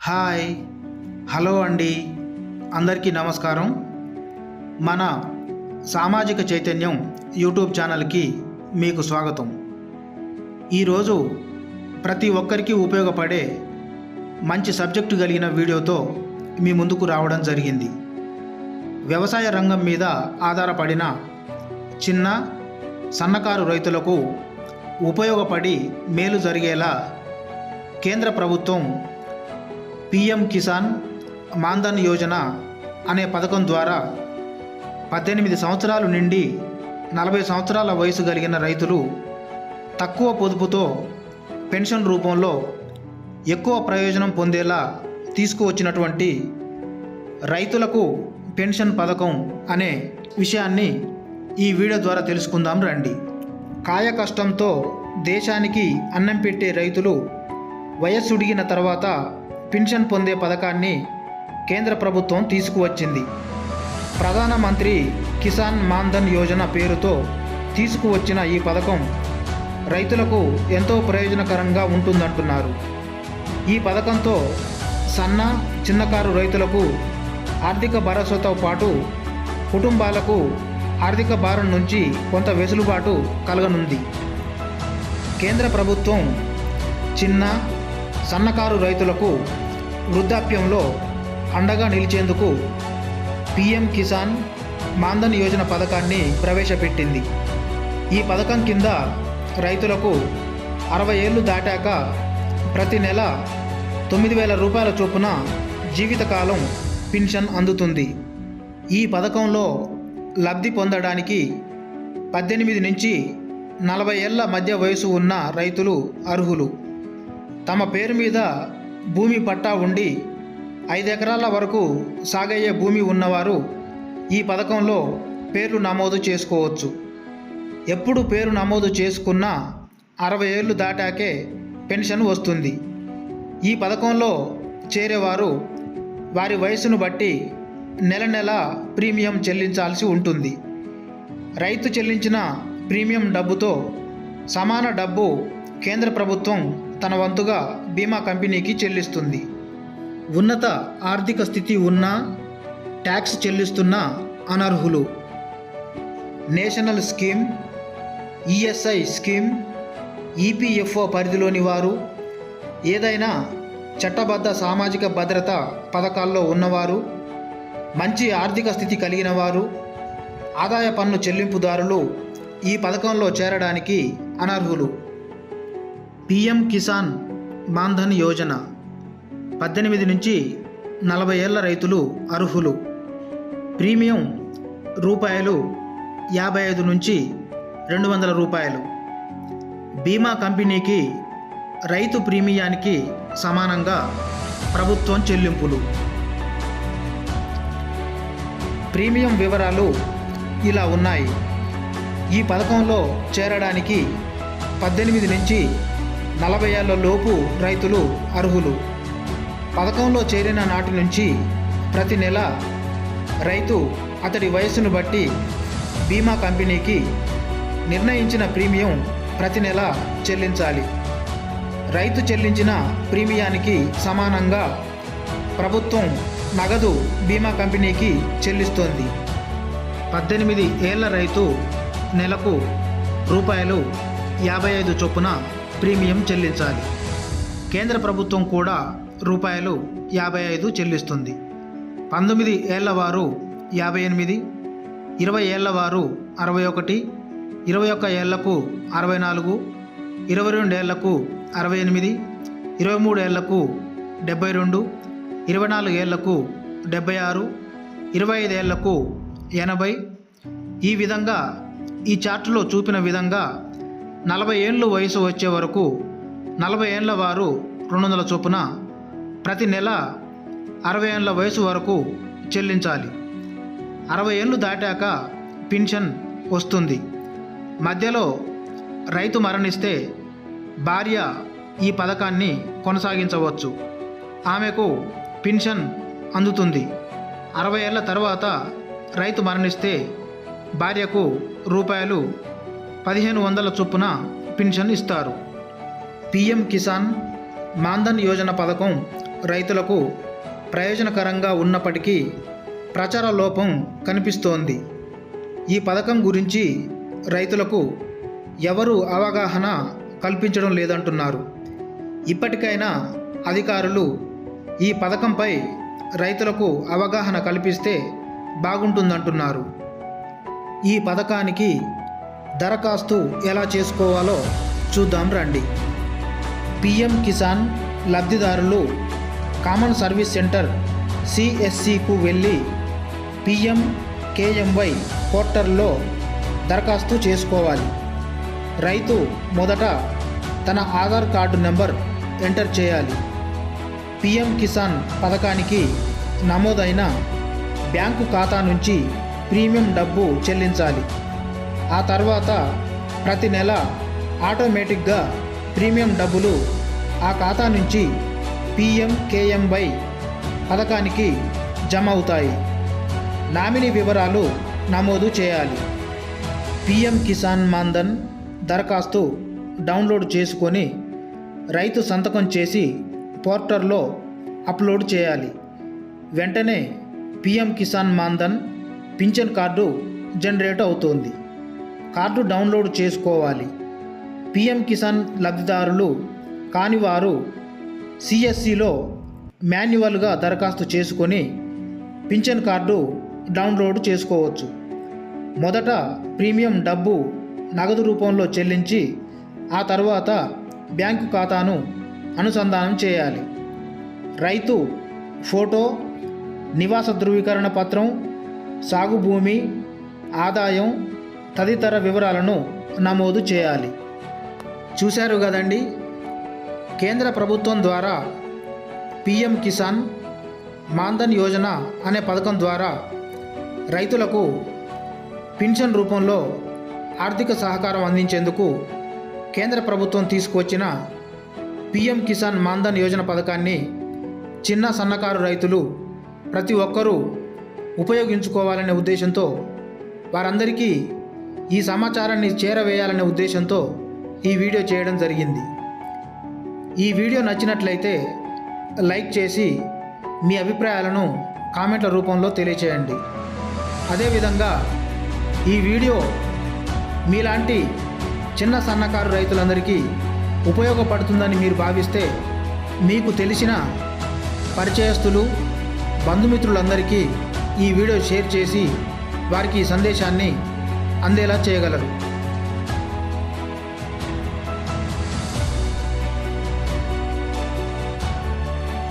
Hi hello అండి. అందరికీ నమస్కారం. మన సామాజిక చైతన్యం యూట్యూబ్ ఛానల్కి మీకు స్వాగతం. ఈరోజు ప్రతి ఒక్కరికి ఉపయోగపడే మంచి సబ్జెక్టు కలిగిన వీడియోతో మీ ముందుకు రావడం జరిగింది. వ్యవసాయ రంగం మీద ఆధారపడిన చిన్న సన్నకారు రైతులకు ఉపయోగపడి మేలు జరిగేలా కేంద్ర ప్రభుత్వం పిఎం కిసాన్ మాన్ధన్ యోజన అనే పథకం ద్వారా పద్దెనిమిది సంవత్సరాలు నిండి నలభై సంవత్సరాల వయసు కలిగిన రైతులు తక్కువ పొదుపుతో పెన్షన్ రూపంలో ఎక్కువ ప్రయోజనం పొందేలా తీసుకువచ్చినటువంటి రైతులకు పెన్షన్ పథకం అనే విషయాన్ని ఈ వీడియో ద్వారా తెలుసుకుందాం రండి. కాయ కష్టంతో దేశానికి అన్నం పెట్టే రైతులు వయస్సుడిగిన తర్వాత పెన్షన్ పొందే పథకాన్ని కేంద్ర ప్రభుత్వం తీసుకువచ్చింది. ప్రధానమంత్రి కిసాన్ మాన్ధన్ యోజన పేరుతో తీసుకువచ్చిన ఈ పథకం రైతులకు ఎంతో ప్రయోజనకరంగా ఉంటుందంటున్నారు. ఈ పథకంతో సన్న చిన్నకారు రైతులకు ఆర్థిక భరోసాతో పాటు కుటుంబాలకు ఆర్థిక భారం నుంచి కొంత వెసులుబాటు కలగనుంది. కేంద్ర ప్రభుత్వం చిన్న సన్నకారు రైతులకు వృద్ధాప్యంలో అండగా నిలిచేందుకు పిఎం కిసాన్ మాన్ధన్ యోజన పథకాన్ని ప్రవేశపెట్టింది. ఈ పథకం కింద రైతులకు అరవై ఏళ్ళు దాటాక ప్రతి నెల తొమ్మిది వేల రూపాయల చొప్పున జీవితకాలం పెన్షన్ అందుతుంది. ఈ పథకంలో లబ్ధి పొందడానికి పద్దెనిమిది నుంచి నలభై ఏళ్ళ మధ్య వయసు ఉన్న రైతులు అర్హులు. తమ పేరు మీద భూమి పట్టా ఉండి ఐదు ఎకరాల వరకు సాగయ్యే భూమి ఉన్నవారు ఈ పథకంలో పేర్లు నమోదు చేసుకోవచ్చు. ఎప్పుడు పేరు నమోదు చేసుకున్నా అరవై ఏళ్ళు దాటాకే పెన్షన్ వస్తుంది. ఈ పథకంలో చేరేవారు వారి వయసును బట్టి నెల నెల ప్రీమియం చెల్లించాల్సి ఉంటుంది. రైతు చెల్లించిన ప్రీమియం డబ్బుతో సమాన డబ్బు కేంద్ర ప్రభుత్వం తన వంతుగా బీమా కంపెనీకి చెల్లిస్తుంది. ఉన్నత ఆర్థిక స్థితి ఉన్న ట్యాక్స్ చెల్లిస్తున్న అనర్హులు. National scheme ESI scheme EPFO పరిధిలోని వారు ఏదైనా చట్టబద్ధ సామాజిక భద్రత పథకాల్లో ఉన్నవారు మంచి ఆర్థిక స్థితి కలిగిన వారు ఆదాయ పన్ను చెల్లింపుదారులు ఈ పథకంలో చేరడానికి అనర్హులు. పిఎం కిసాన్ మాన్ధన్ యోజన. పద్దెనిమిది నుంచి నలభై ఏళ్ళ రైతులు అర్హులు. ప్రీమియం రూపాయలు యాభై ఐదు నుంచి రెండు వందల రూపాయలు. బీమా కంపెనీకి రైతు ప్రీమియానికి సమానంగా ప్రభుత్వం చెల్లింపులు. ప్రీమియం వివరాలు ఇలా ఉన్నాయి. ఈ పథకంలో చేరడానికి పద్దెనిమిది నుంచి నలభై ఏళ్ళ లోపు రైతులు అర్హులు. పథకంలో చేరిన నాటి నుంచి ప్రతి నెల రైతు అతడి వయస్సును బట్టి బీమా కంపెనీకి నిర్ణయించిన ప్రీమియం ప్రతి నెల చెల్లించాలి. రైతు చెల్లించిన ప్రీమియానికి సమానంగా ప్రభుత్వం నగదు బీమా కంపెనీకి చెల్లిస్తోంది. పద్దెనిమిది ఏళ్ళ రైతు నెలకు రూపాయలు యాభై ఐదు చొప్పున ప్రీమియం చెల్లించాలి. కేంద్ర ప్రభుత్వం కూడా రూపాయలు యాభై ఐదు చెల్లిస్తుంది. పంతొమ్మిది ఏళ్ళ వారు యాభై ఎనిమిది ఇరవై ఏళ్ళ వారు అరవై ఒకటి ఇరవై ఒక్క ఏళ్ళకు అరవై నాలుగు ఇరవై రెండు ఏళ్ళకు అరవై ఎనిమిది ఇరవై మూడు ఏళ్ళకు డెబ్బై రెండు ఇరవై నాలుగు ఏళ్ళకు డెబ్బై ఆరు ఇరవై ఐదు ఏళ్ళకు ఎనభై. ఈ విధంగా ఈ చార్టులో చూపిన విధంగా నలభై ఏళ్ళు వయసు వచ్చే వరకు నలభై ఏళ్ళ వారు రెండు వందల చొప్పున ప్రతి నెల అరవై ఏళ్ళ వయసు వరకు చెల్లించాలి. అరవై ఏళ్ళు దాటాక పెన్షన్ వస్తుంది. మధ్యలో రైతు మరణిస్తే భార్య ఈ పథకాన్ని కొనసాగించవచ్చు. ఆమెకు పెన్షన్ అందుతుంది. అరవై ఏళ్ళ తర్వాత రైతు మరణిస్తే భార్యకు రూపాయలు పదిహేను వందల చొప్పున పెన్షన్ ఇస్తారు. పిఎం కిసాన్ మాన్ధన్ యోజన పథకం రైతులకు ప్రయోజనకరంగా ఉన్నప్పటికీ ప్రచార లోపం కనిపిస్తోంది. ఈ పథకం గురించి రైతులకు ఎవరు అవగాహన కల్పించడం లేదంటున్నారు. ఇప్పటికైనా అధికారులు ఈ పథకంపై రైతులకు అవగాహన కల్పిస్తే బాగుంటుందంటున్నారు. ఈ పథకానికి దరఖాస్తు ఎలా చేసుకోవాలో చూద్దాం రండి. పిఎం కిసాన్ లబ్ధిదారులు కామన్ సర్వీస్ సెంటర్ సిఎస్సికు వెళ్ళి పిఎం కేఎంవై పోర్టల్లో దరఖాస్తు చేసుకోవాలి. రైతు మొదట తన ఆధార్ కార్డు నెంబర్ ఎంటర్ చేయాలి. పిఎం కిసాన్ పథకానికి నమోదైన బ్యాంకు ఖాతా నుంచి ప్రీమియం డబ్బు చెల్లించాలి. ఆ తర్వాత ప్రతి నెల ఆటోమేటిక్గా ప్రీమియం డబ్బులు ఆ ఖాతా నుంచి పిఎంకేఎంవై పథకానికి జమ అవుతాయి. నామినీ వివరాలు నమోదు చేయాలి. పిఎం కిసాన్ మాన్ధన్ దరఖాస్తు డౌన్లోడ్ చేసుకొని రైతు సంతకం చేసి పోర్టల్లో అప్లోడ్ చేయాలి. వెంటనే పిఎం కిసాన్ మాన్ధన్ పింఛన్ కార్డు జనరేట్ అవుతుంది. కార్డు డౌన్లోడ్ చేసుకోవాలి. పిఎం కిసాన్ లబ్ధిదారులు కాని వారు సిఎస్సిలో మాన్యువల్గా దరఖాస్తు చేసుకొని పింఛన్ కార్డు డౌన్లోడ్ చేసుకోవచ్చు. మొదట ప్రీమియం డబ్బు నగదు రూపంలో చెల్లించి ఆ తర్వాత బ్యాంకు ఖాతాను అనుసంధానం చేయాలి. రైతు ఫోటో నివాస ధృవీకరణ పత్రం సాగు భూమి ఆదాయం తదితర వివరాలను నమోదు చేయాలి. చూశారు కదండి? కేంద్ర ప్రభుత్వం ద్వారా పిఎం కిసాన్ మాన్ధన్ యోజన అనే పథకం ద్వారా రైతులకు పింఛన్ రూపంలో ఆర్థిక సహకారం అందించేందుకు కేంద్ర ప్రభుత్వం తీసుకువచ్చిన పిఎం కిసాన్ మాన్ధన్ యోజన పథకాన్ని చిన్న సన్నకారు రైతులు ప్రతి ఒక్కరూ ఉపయోగించుకోవాలనే ఉద్దేశంతో వారందరికీ ఈ సమాచారాన్ని చేరవేయాలనే ఉద్దేశంతో ఈ వీడియో చేయడం జరిగింది. ఈ వీడియో నచ్చినట్లయితే లైక్ చేసి మీ అభిప్రాయాలను కామెంట్ల రూపంలో తెలియచేయండి. అదేవిధంగా ఈ వీడియో మీలాంటి చిన్న సన్నకారు రైతులందరికీ ఉపయోగపడుతుందని మీరు భావిస్తే మీకు తెలిసిన పరిచయస్తులు బంధుమిత్రులందరికీ ఈ వీడియో షేర్ చేసి వారికి ఈ సందేశాన్ని అందేలా చేయగలరు.